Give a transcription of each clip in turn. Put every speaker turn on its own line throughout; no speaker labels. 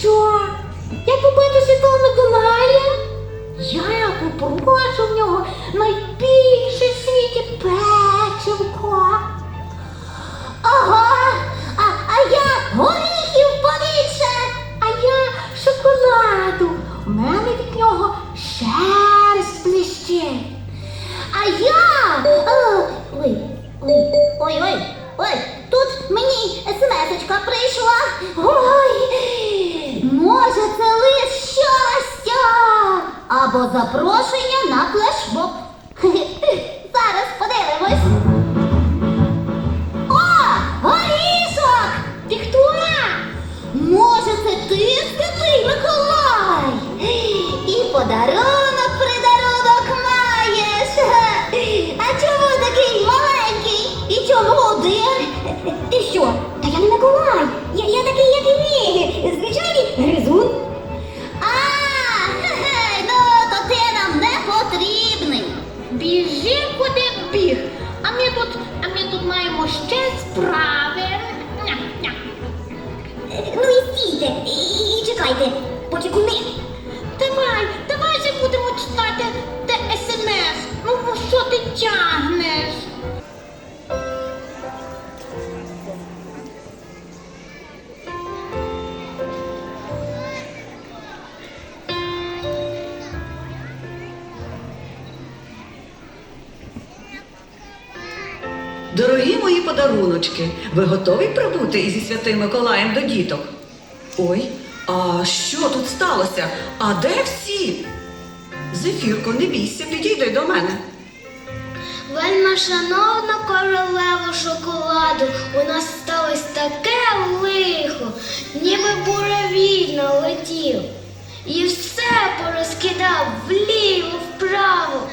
що?
Я купити Святого Миколая?
Я попрошу в нього найбільше
І
Дорогі мої подаруночки, ви готові прибути зі святим Миколаєм до діток? Ой, а що тут сталося? А де всі? Зефірко, не бійся, підійди до мене.
Вельма шановна королева шоколаду, у нас сталося таке лихо, ніби буревій налетів. І все порозкидав вліво, вправо.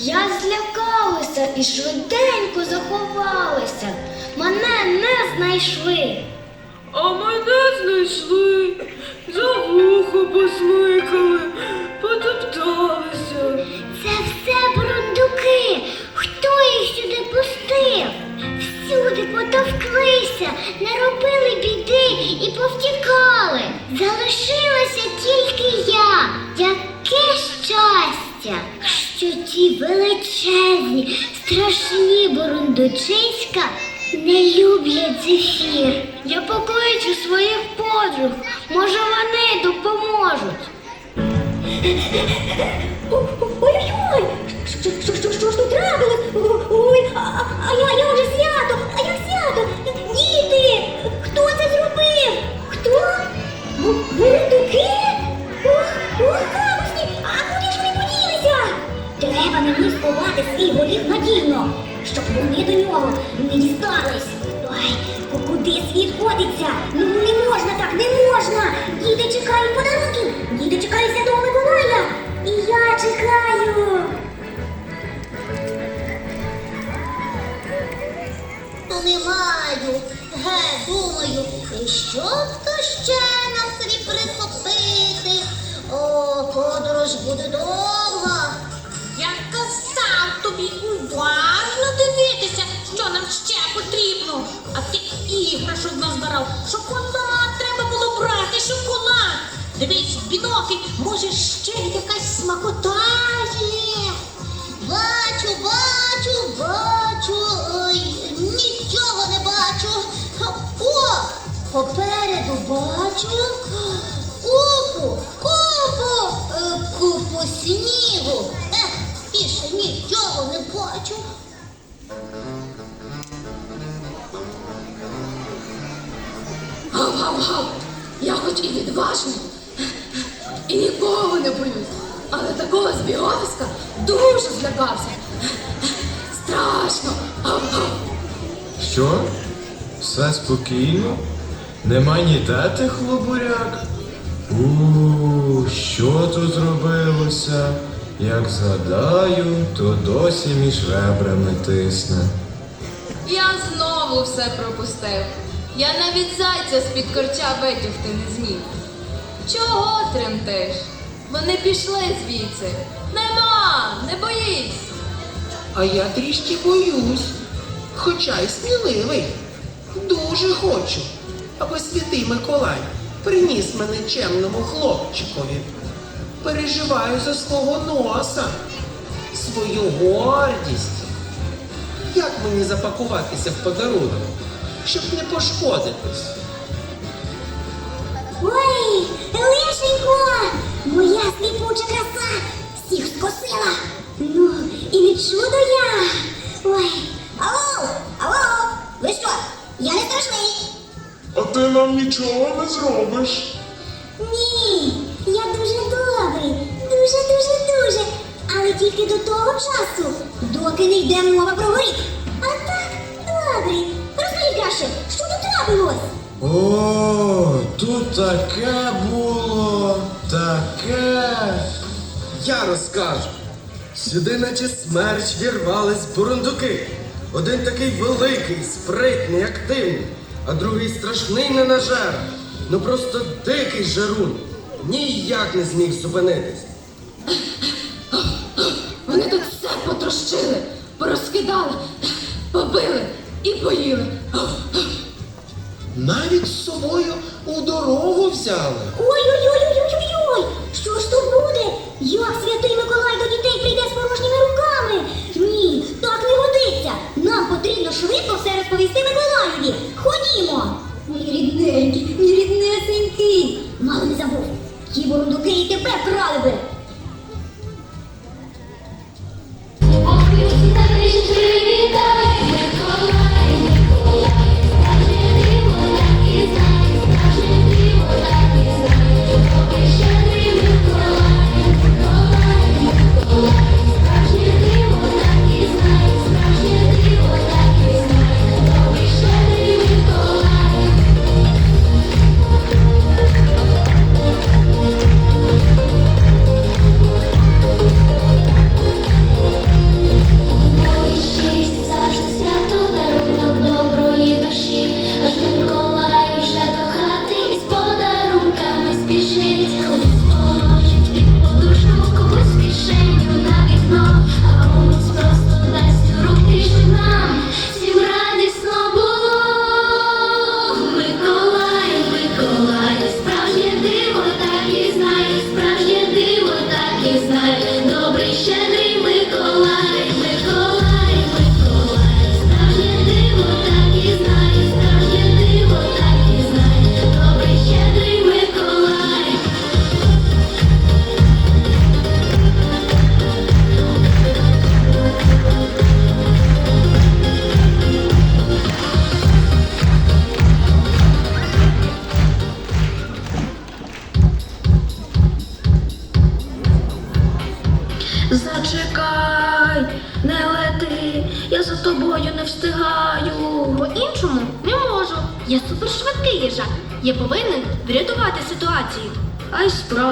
Я злякалася і швиденько заховалася. Мене не знайшли.
А мене знайшли, за вухо посмикали,
Треба мені сховати свій горіх надійно, щоб вони до нього не дістались. Ой, куди світ ходиться? Ну не можна так, не можна! Діти чекають подарунків! Діти чекають Святого Миколая! І я чекаю!
Думаю, ге, думаю, що б то ще нам собі прихопити? О, подорож буде довга.
Тобі уважно дивитися, що нам ще потрібно. А ти іграшок назбирав. Шоколад треба було брати, шоколад. Дивись, в бінокль, може ще якась смакота є.
Бачу, бачу, бачу, ой, нічого не бачу. О, попереду бачу купу, купу, е, купу снігу. Нічого.
Гав-гав-гав! Я хоч і відважний, і нікого не боюсь, але такого збіговиська дуже злякався. Страшно! Гав-гав!
Що? Все спокійно? Нема ніде тих хлопуряк? У, що тут зробилося? Як згадаю, то досі між ребрами тисне.
Я знову все пропустив. Я навіть зайця з-під корча витягти не зміг. Чого тремтиш? Вони пішли звідси. Нема, не боїсь.
А я трішки боюсь, хоча й сміливий. Дуже хочу, аби святий Миколай приніс мене чемному хлопчикові. Переживаю за свого носа, свою гордість. Як мені запакуватися в подарунок, щоб не пошкодитись?
Ой, лишенько, моя сліпуча краса всіх скосила. Ну, і не чудо я. Ой, алло, алло, ви що? Я не страшний.
А ти нам нічого не зробиш.
Ні, дуже, дуже. Але тільки до того часу, доки не йде мова про горіх. А так, добрий. Розкажи краще, що тут трапилось?
О, тут таке було, таке.
Я розкажу. Сюди, наче смерч, вірвались бурундуки. Один такий великий, спритний, активний, а другий страшний ненажер. Ну просто дикий жарун. Ніяк не зміг зупинитись.
Тут порозкидали, побили і поїли.
Навіть з собою у дорогу взяли.
Ой-ой-ой-ой-ой-ой! Що ж то буде? Як святий Миколай до дітей прийде з порожніми руками? Ні, так не годиться. Нам потрібно швидко все розповісти Миколаєві. Ходімо. Мій рідненький, мій ріднесенький. Мало не забув. Ті бурундуки і тебе крали би.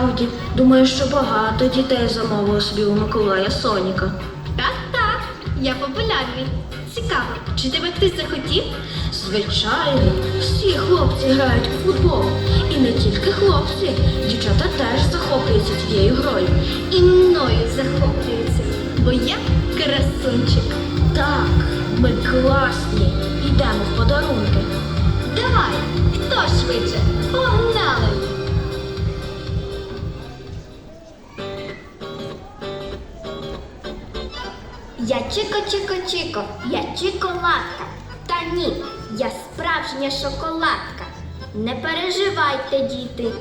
Справді, думаю, що багато дітей замовило собі у Миколая Соніка.
Так, так, я популярний. Цікаво, чи тебе хтось захотів?
Звичайно, всі хлопці грають у футбол. І не тільки хлопці, дівчата теж захоплюються цією грою.
І мною захоплюється, бо я красунчик.
Так, ми класні, йдемо в подарунки.
Давай, хто швидше? Погнали! Я чико-чико-чико, я чиколадка. Та ні, я справжня шоколадка. Не переживайте, діти.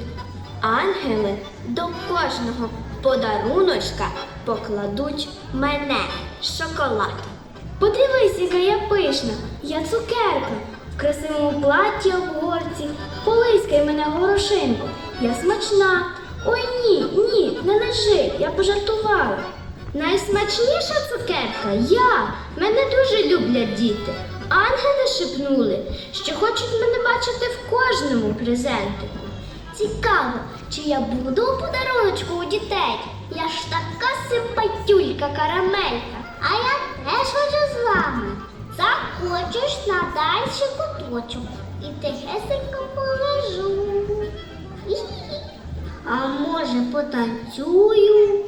Ангели до кожного подаруночка покладуть мене шоколад. Подивись, яка я пишна, я цукерка. В красивому платі обгорці, полискай мене горошинку. Я смачна. Ой ні, ні, не нажи, я пожартувала. Найсмачніша цукерка я. Мене дуже люблять діти. Ангели шепнули, що хочуть мене бачити в кожному презентику. Цікаво, чи я буду у подаруночку у дітей? Я ж така симпатюлька карамелька.
А я теж хочу з вами. Захочеш на дальший куточок. І тихесенько полежу. А може, потанцюю.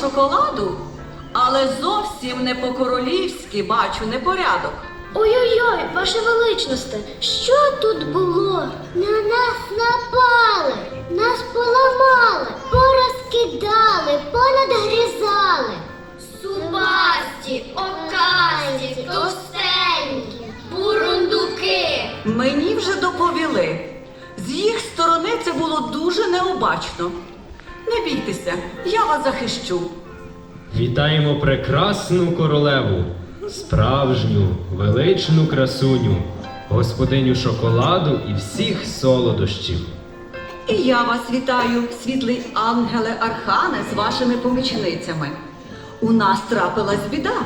Шоколаду,
але зовсім не по-королівськи бачу непорядок.
Ой-ой-ой, ваше величносте, що тут було?
На нас напали, нас поламали, порозкидали, понадгрізали.
Зубасті, оказі, товстенькі, бурундуки.
Мені вже доповіли. З їх сторони це було дуже необачно. Не бійтеся, я вас захищу.
Вітаємо прекрасну королеву, справжню, величну красуню, господиню шоколаду і всіх солодощів.
І я вас вітаю, світлий ангеле Архане, з вашими помічницями. У нас трапилась біда.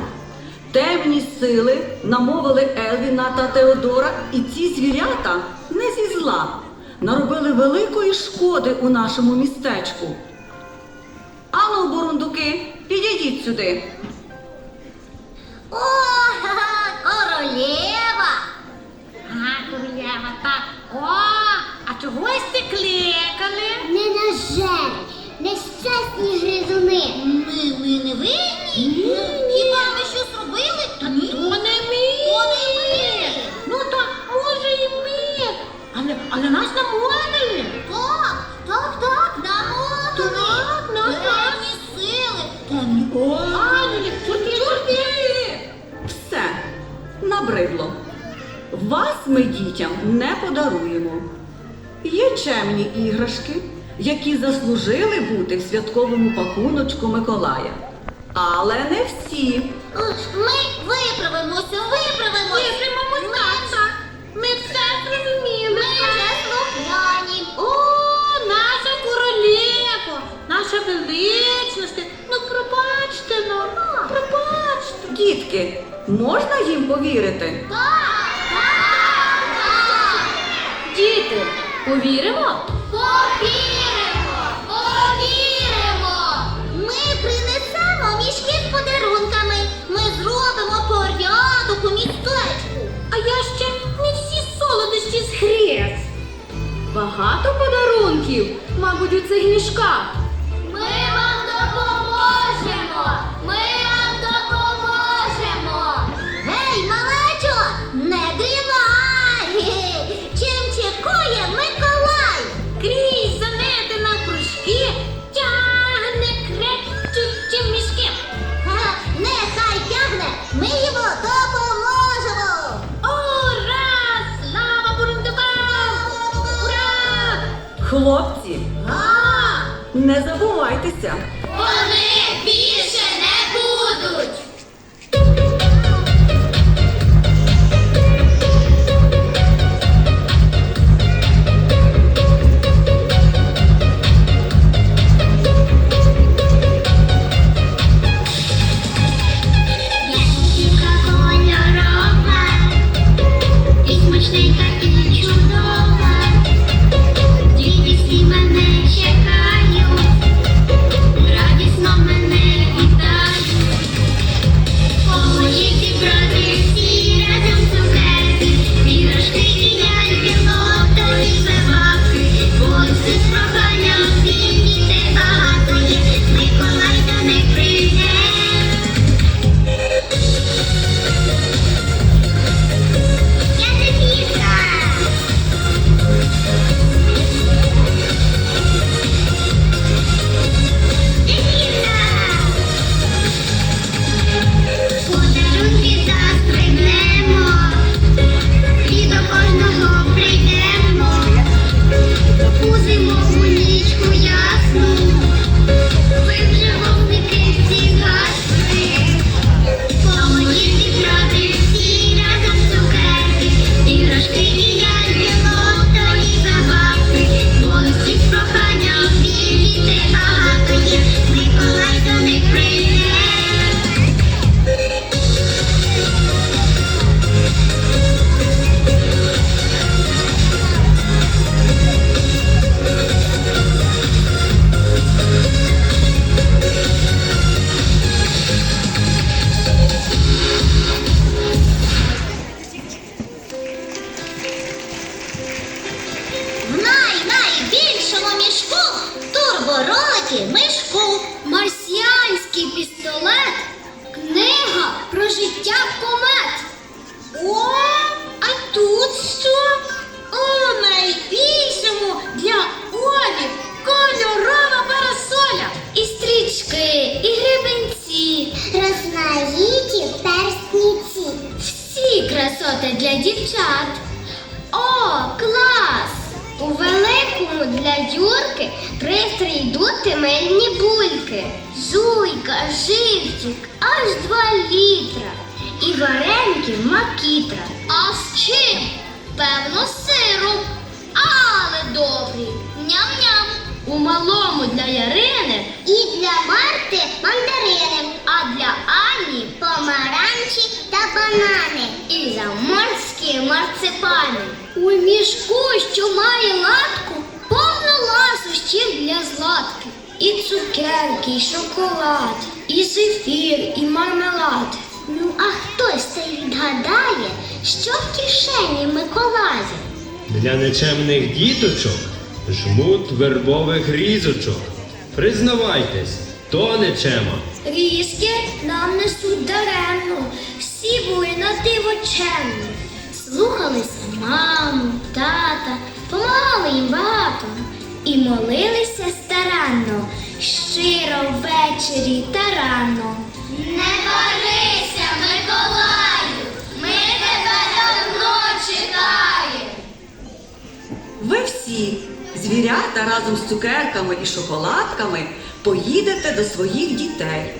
Темні сили намовили Елвіна та Теодора, і ці звірята не зі зла наробили великої шкоди у нашому містечку. Ану, бурундуки, підійдіть сюди.
О, королева! А, королева, так. О, а чогось ти кликали? Не на жаль, нещасні гризуни. Ми, ми не винні? Хіба ми щось робили? Та ні. То не ми. То не ми. Ну, то може і ми. Але, але нас намовили. Так, так, так, Чорти.
Все, набридло. Вас ми дітям не подаруємо. Є чемні іграшки, які заслужили бути в святковому пакуночку Миколая. Але не всі.
Ми виправимося, виправимося. Виправимося, так, так. Ми все зрозуміли. Ми вже слухняні. О, наша королева, наша величність. Ну, пробачте нам, пробачте.
Дітки, можна їм повірити?
Так, так, так.
Діти, повіримо?
Повіримо, повіримо. Ми принесемо мішки з подарунками. Ми зробимо порядок у містечку.
А я ще не всі солодощі згріз. Багато подарунків, мабуть, у цих мішках.
Аж два літра. І вареники макітра. А з чим? Певно, сироп. Але добрий. Ням-ням. У малому для Ярини і для Марти мандарини, а для Ані помаранчі та банани. І заморські марципани. У мішку, що має латку, повно ласощів для златки. І цукерки, і шоколад, і зефір, і мармелад. Ну, а хтось це відгадає, що в кишені Миколая?
Для нечемних діточок жмут вербових різочок. Признавайтесь, то нечема.
Різки нам несуть даремно, всі були на диво. Слухалися маму, тата, помагали їм багато і молилися старанно, щиро ввечері та рано.
Не борися, Миколаю, ми тебе давно чекаємо.
Ви всі, звірята разом з цукерками і шоколадками, поїдете до своїх дітей.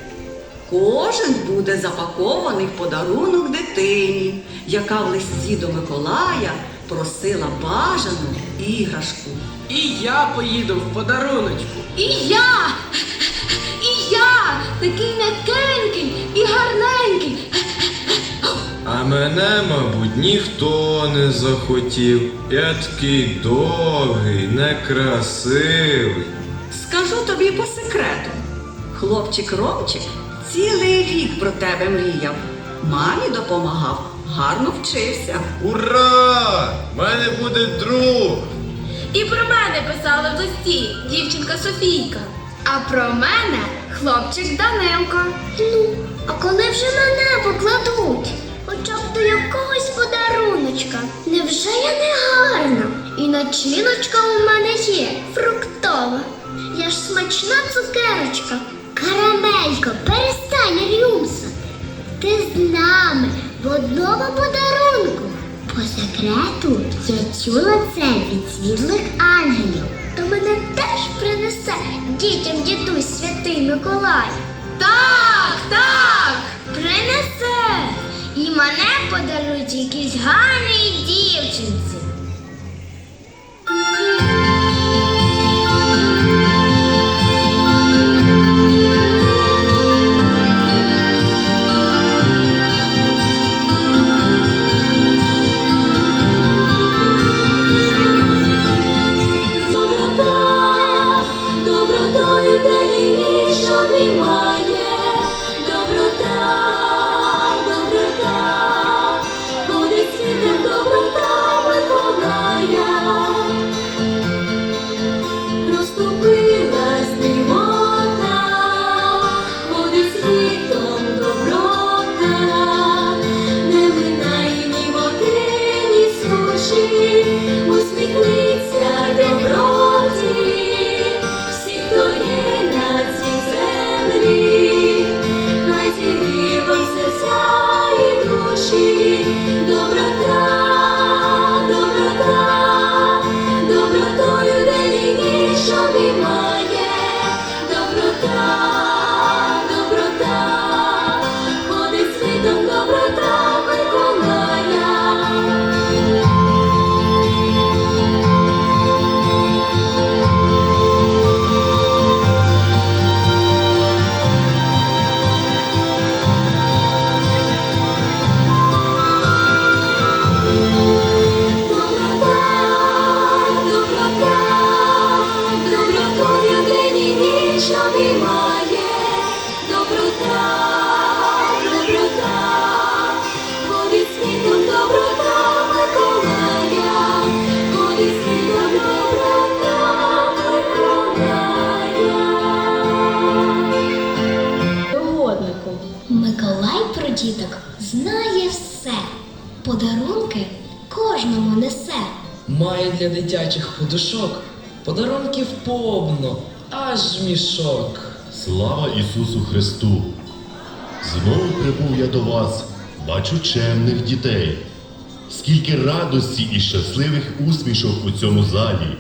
Кожен буде запакований в подарунок дитині, яка в листі до Миколая просила бажану іграшку.
І я поїду в подаруночку.
І я! І я! Такий м'якенький і гарненький.
А мене, мабуть, ніхто не захотів. Я такий довгий, некрасивий.
Скажу тобі по секрету. Хлопчик Ромчик цілий рік про тебе мріяв. Мамі допомагав, гарно вчився.
Ура! В мене буде друг!
І про мене писала в листі дівчинка Софійка.
А про мене хлопчик Данилко. Ну, а коли вже мене покладуть? Хоча б до якогось подаруночка. Невже я не гарна? І начиночка у мене є фруктова. Я ж смачна цукерочка. Карамелько, перестань рюмсати. Ти з нами в одному подарунку. По секрету я чула це від світлих ангелів. То
мене теж принесе дітям дідусь святий Миколай?
Так, так.
Принесе! І мене подарують якійсь гарній дівчинці. Подарунки кожному несе.
Має для дитячих подушок подарунків повно, аж мішок.
Слава Ісусу Христу! Знову прибув я до вас, бачу чемних дітей. Скільки радості і щасливих усмішок у цьому залі.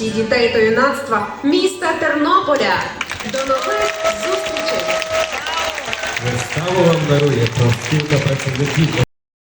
Творчості дітей та юнацтва міста Тернополя. До нових зустрічей!
Виставу вам дарує профспілка працівників